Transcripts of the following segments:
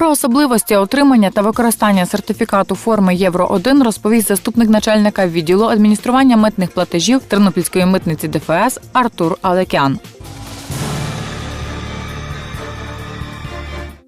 Про особливості отримання та використання сертифікату форми Євро 1 розповість заступник начальника відділу адміністрування митних платежів Тернопільської митниці ДФС Артур Алекян.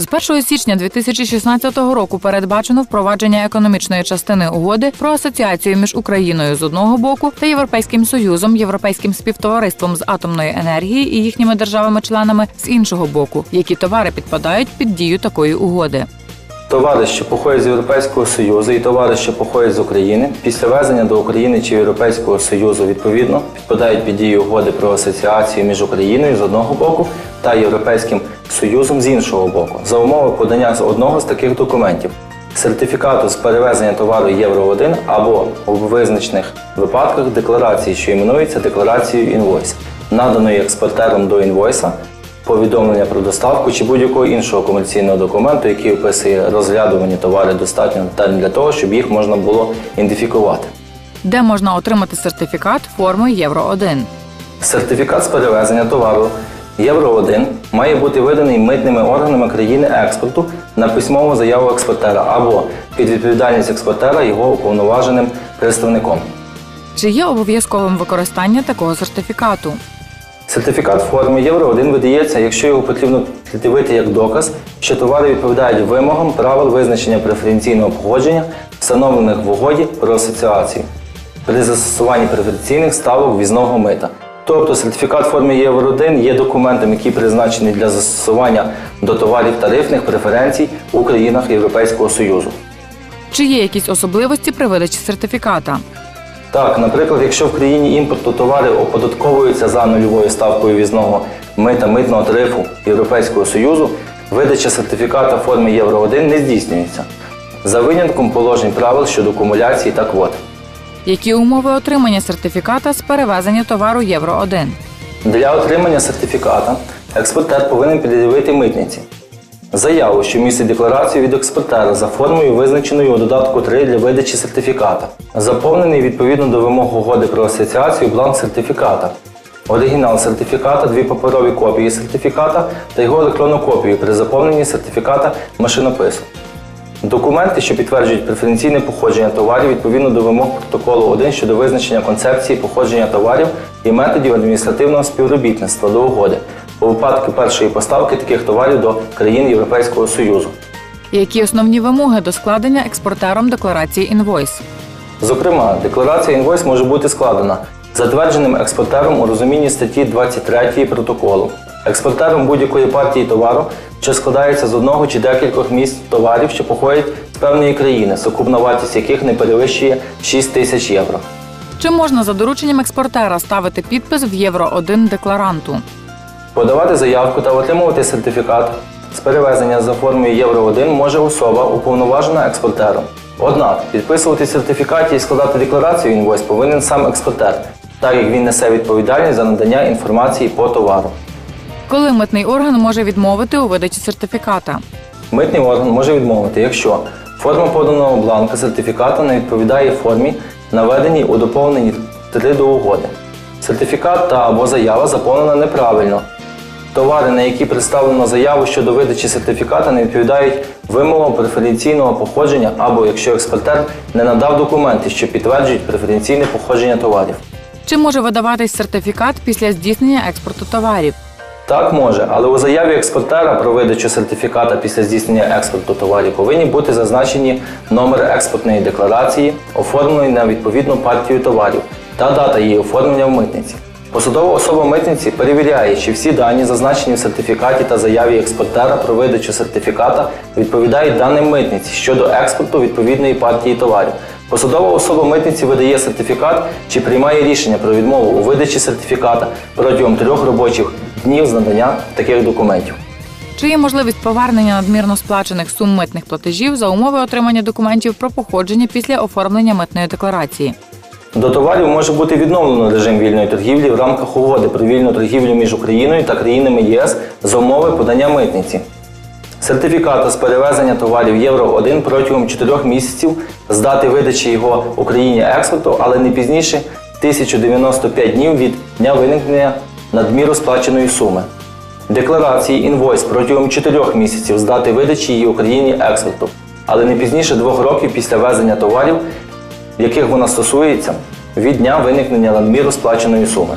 З 1 січня 2016 року передбачено впровадження економічної частини угоди про асоціацію між Україною з одного боку та Європейським Союзом, Європейським співтовариством з атомної енергії і їхніми державами-членами з іншого боку, які товари підпадають під дію такої угоди. Товари, що походять з Європейського Союзу, і товари, що походять з України, після везення до України чи Європейського Союзу відповідно підпадають під дію угоди про асоціацію між Україною з одного боку та Європейським Союзом з іншого боку, за умови подання з одного з таких документів. Сертифікату з перевезення товару Євро 1 або у визначених випадках декларації, що іменується декларацією інвойс, наданої експортером до інвойса, повідомлення про доставку чи будь-якого іншого комерційного документу, який описує розглядувані товари достатньо детально для того, щоб їх можна було ідентифікувати. де можна отримати сертифікат форми Євро 1 Сертифікат з перевезення товару Євро 1 має бути виданий митними органами країни експорту на письмову заяву експортера або під відповідальність експортера його уповноваженим представником. Чи є обов'язковим використання такого сертифікату? Сертифікат в формі Євро 1 видається, якщо його потрібно пред'явити як доказ, що товари відповідають вимогам правил визначення преференційного погодження, встановлених в угоді про асоціацію при застосуванні преференційних ставок візного мита. Тобто сертифікат в формі Євро 1 є документом, який призначений для застосування до товарів тарифних преференцій у країнах Європейського Союзу. Чи є якісь особливості при видачі сертифіката? Так, наприклад, якщо в країні імпорту товари оподатковуються за нульовою ставкою візного мита митного тарифу Європейського Союзу, видача сертифіката в формі Євро 1 не здійснюється. За винятком положень правил щодо кумуляції та квот. Які умови отримання сертифіката з перевезення товару Євро 1 Для отримання сертифіката експортер повинен пред'явити митниці. Заяву, що містить декларацію від експортера за формою, визначеною у додатку 3 для видачі сертифіката, заповнений відповідно до вимог угоди про асоціацію бланк сертифіката, оригінал сертифіката, дві паперові копії сертифіката та його електронну копію при заповненні сертифіката машинопису. Документи, що підтверджують преференційне походження товарів відповідно до вимог протоколу 1 щодо визначення концепції походження товарів і методів адміністративного співробітництва до угоди у випадку першої поставки таких товарів до країн Європейського Союзу. Які основні вимоги до складення експортером декларації інвойс? Зокрема, декларація інвойс може бути складена затвердженим експортером у розумінні статті 23 протоколу, експортером будь-якої партії товару, що складається з одного чи декількох місць товарів, що походять з певної країни, сукупна вартість яких не перевищує 6 тисяч євро. Чи можна за дорученням експортера ставити підпис в Євро 1 декларанту? Подавати заявку та отримувати сертифікат з перевезення за формою Євро 1 може особа, уповноважена експортером. Однак підписувати в сертифікаті і складати декларацію інвойс повинен сам експортер, так як він несе відповідальність за надання інформації по товару. Коли митний орган може відмовити у видачі сертифіката? Митний орган може відмовити, якщо форма поданого бланка сертифіката не відповідає формі, наведеній у доповненні 3 до угоди. Сертифікат та або заява заповнена неправильно. Товари, на які представлено заяву щодо видачі сертифіката, не відповідають вимогам преференційного походження або якщо експортер не надав документи, що підтверджують преференційне походження товарів. Чи може видаватись сертифікат після здійснення експорту товарів? Так може, але у заяві експортера про видачу сертифіката після здійснення експорту товарів повинні бути зазначені номер експортної декларації, оформленої на відповідну партію товарів та дата її оформлення в митниці. Посадова особа митниці перевіряє, чи всі дані, зазначені в сертифікаті та заяві експортера про видачу сертифіката, відповідають даним митниці щодо експорту відповідної партії товарів. Посадова особа митниці видає сертифікат чи приймає рішення про відмову у видачі сертифіката протягом трьох робочих днів з надання таких документів. Чи є можливість повернення надмірно сплачених сум митних платежів за умови отримання документів про походження після оформлення митної декларації? До товарів може бути відновлено режим вільної торгівлі в рамках угоди про вільну торгівлю між Україною та країнами ЄС за умови подання митниці. Сертифіката з перевезення товарів Євро 1 протягом 4 місяців з дати видачі його Україні експорту, але не пізніше 1095 днів від дня виникнення надміру сплаченої суми. декларації інвойс протягом 4 місяців з дати видачі її Україні експорту, але не пізніше 2 років після везення товарів, яких вона стосується, від дня виникнення надміру сплаченої суми.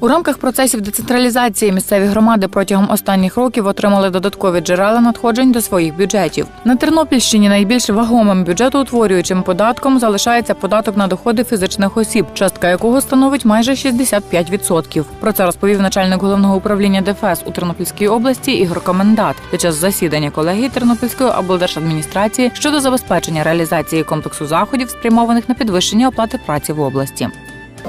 У рамках процесів децентралізації місцеві громади протягом останніх років отримали додаткові джерела надходжень до своїх бюджетів. На Тернопільщині найбільш вагомим бюджетоутворюючим податком залишається податок на доходи фізичних осіб, частка якого становить майже 65%. Про це розповів начальник головного управління ДФС у Тернопільській області Ігор Комендат під час засідання колегії Тернопільської облдержадміністрації щодо забезпечення реалізації комплексу заходів, спрямованих на підвищення оплати праці в області.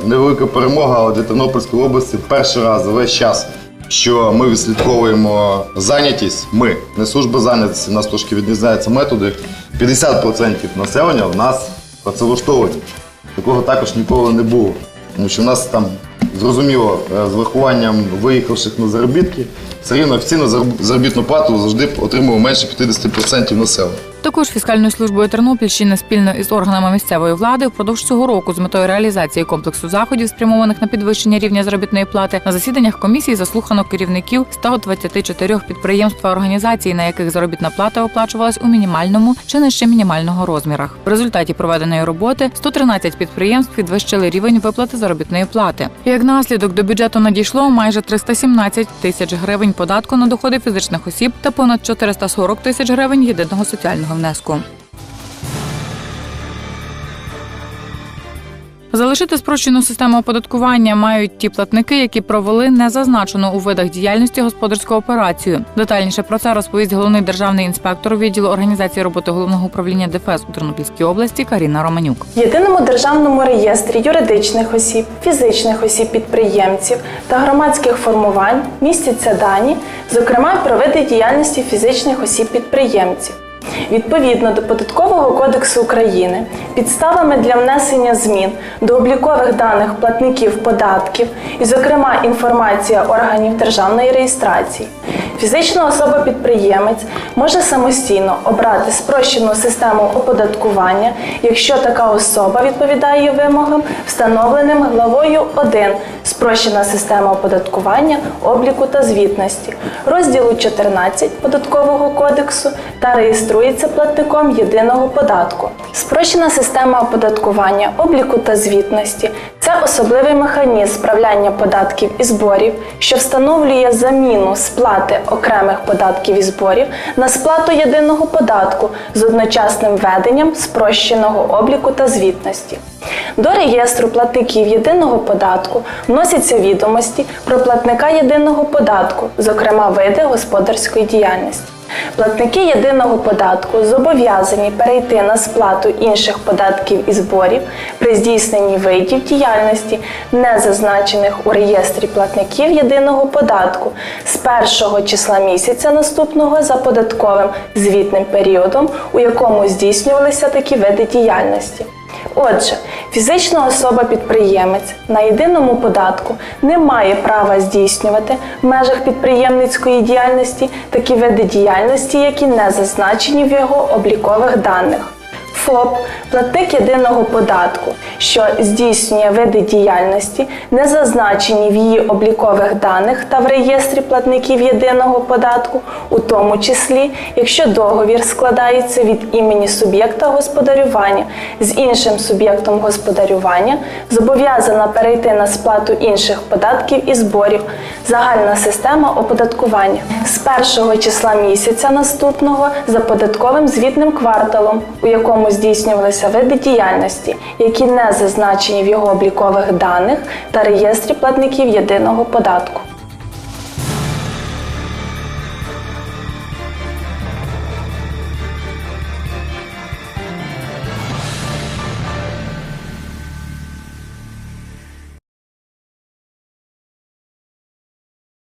Невелика перемога для Тернопільської області перший раз за весь час, що ми відслідковуємо зайнятість. Ми не служба зайнятості, нас трошки відрізняються методи. 50% населення в нас працевлаштовані. Такого також ніколи не було. Тому що в нас там зрозуміло е, з врахуванням виїхавших на заробітки, все рівно офіційну зароб- заробітну плату завжди отримував менше 50% населення. Також фіскальною службою Тернопільщини спільно із органами місцевої влади впродовж цього року з метою реалізації комплексу заходів, спрямованих на підвищення рівня заробітної плати, на засіданнях комісії заслухано керівників 124 підприємств та організацій, на яких заробітна плата оплачувалась у мінімальному чи нижче мінімального розмірах. В результаті проведеної роботи 113 підприємств підвищили рівень виплати заробітної плати. Як наслідок до бюджету надійшло майже 317 тисяч гривень податку на доходи фізичних осіб та понад 440 тисяч гривень єдиного соціального внеску. Залишити спрощену систему оподаткування мають ті платники, які провели незазначену у видах діяльності господарську операцію. Детальніше про це розповість головний державний інспектор відділу організації роботи головного управління ДФС у Тернопільській області Каріна Романюк. Єдиному державному реєстрі юридичних осіб, фізичних осіб підприємців та громадських формувань містяться дані, зокрема про види діяльності фізичних осіб підприємців. Відповідно до Податкового кодексу України, підставами для внесення змін до облікових даних платників податків і, зокрема, інформація органів державної реєстрації. Фізична особа-підприємець може самостійно обрати спрощену систему оподаткування, якщо така особа відповідає вимогам, встановленим главою 1 спрощена система оподаткування, обліку та звітності, розділу 14 податкового кодексу та реєструється платником єдиного податку. Спрощена система оподаткування, обліку та звітності це особливий механізм справляння податків і зборів, що встановлює заміну сплати окремих податків і зборів на сплату єдиного податку з одночасним введенням спрощеного обліку та звітності. До реєстру платників єдиного податку вносяться відомості про платника єдиного податку, зокрема види господарської діяльності. Платники єдиного податку зобов'язані перейти на сплату інших податків і зборів при здійсненні видів діяльності, не зазначених у реєстрі платників єдиного податку з першого числа місяця наступного за податковим звітним періодом, у якому здійснювалися такі види діяльності. Отже, фізична особа-підприємець на єдиному податку не має права здійснювати в межах підприємницької діяльності такі види діяльності, які не зазначені в його облікових даних. ФОП платник єдиного податку, що здійснює види діяльності, не зазначені в її облікових даних та в реєстрі платників єдиного податку, у тому числі, якщо договір складається від імені суб'єкта господарювання. З іншим суб'єктом господарювання, зобов'язана перейти на сплату інших податків і зборів, загальна система оподаткування. З першого числа місяця наступного за податковим звітним кварталом, у якому здійснювалися види діяльності, які не зазначені в його облікових даних та реєстрі платників єдиного податку.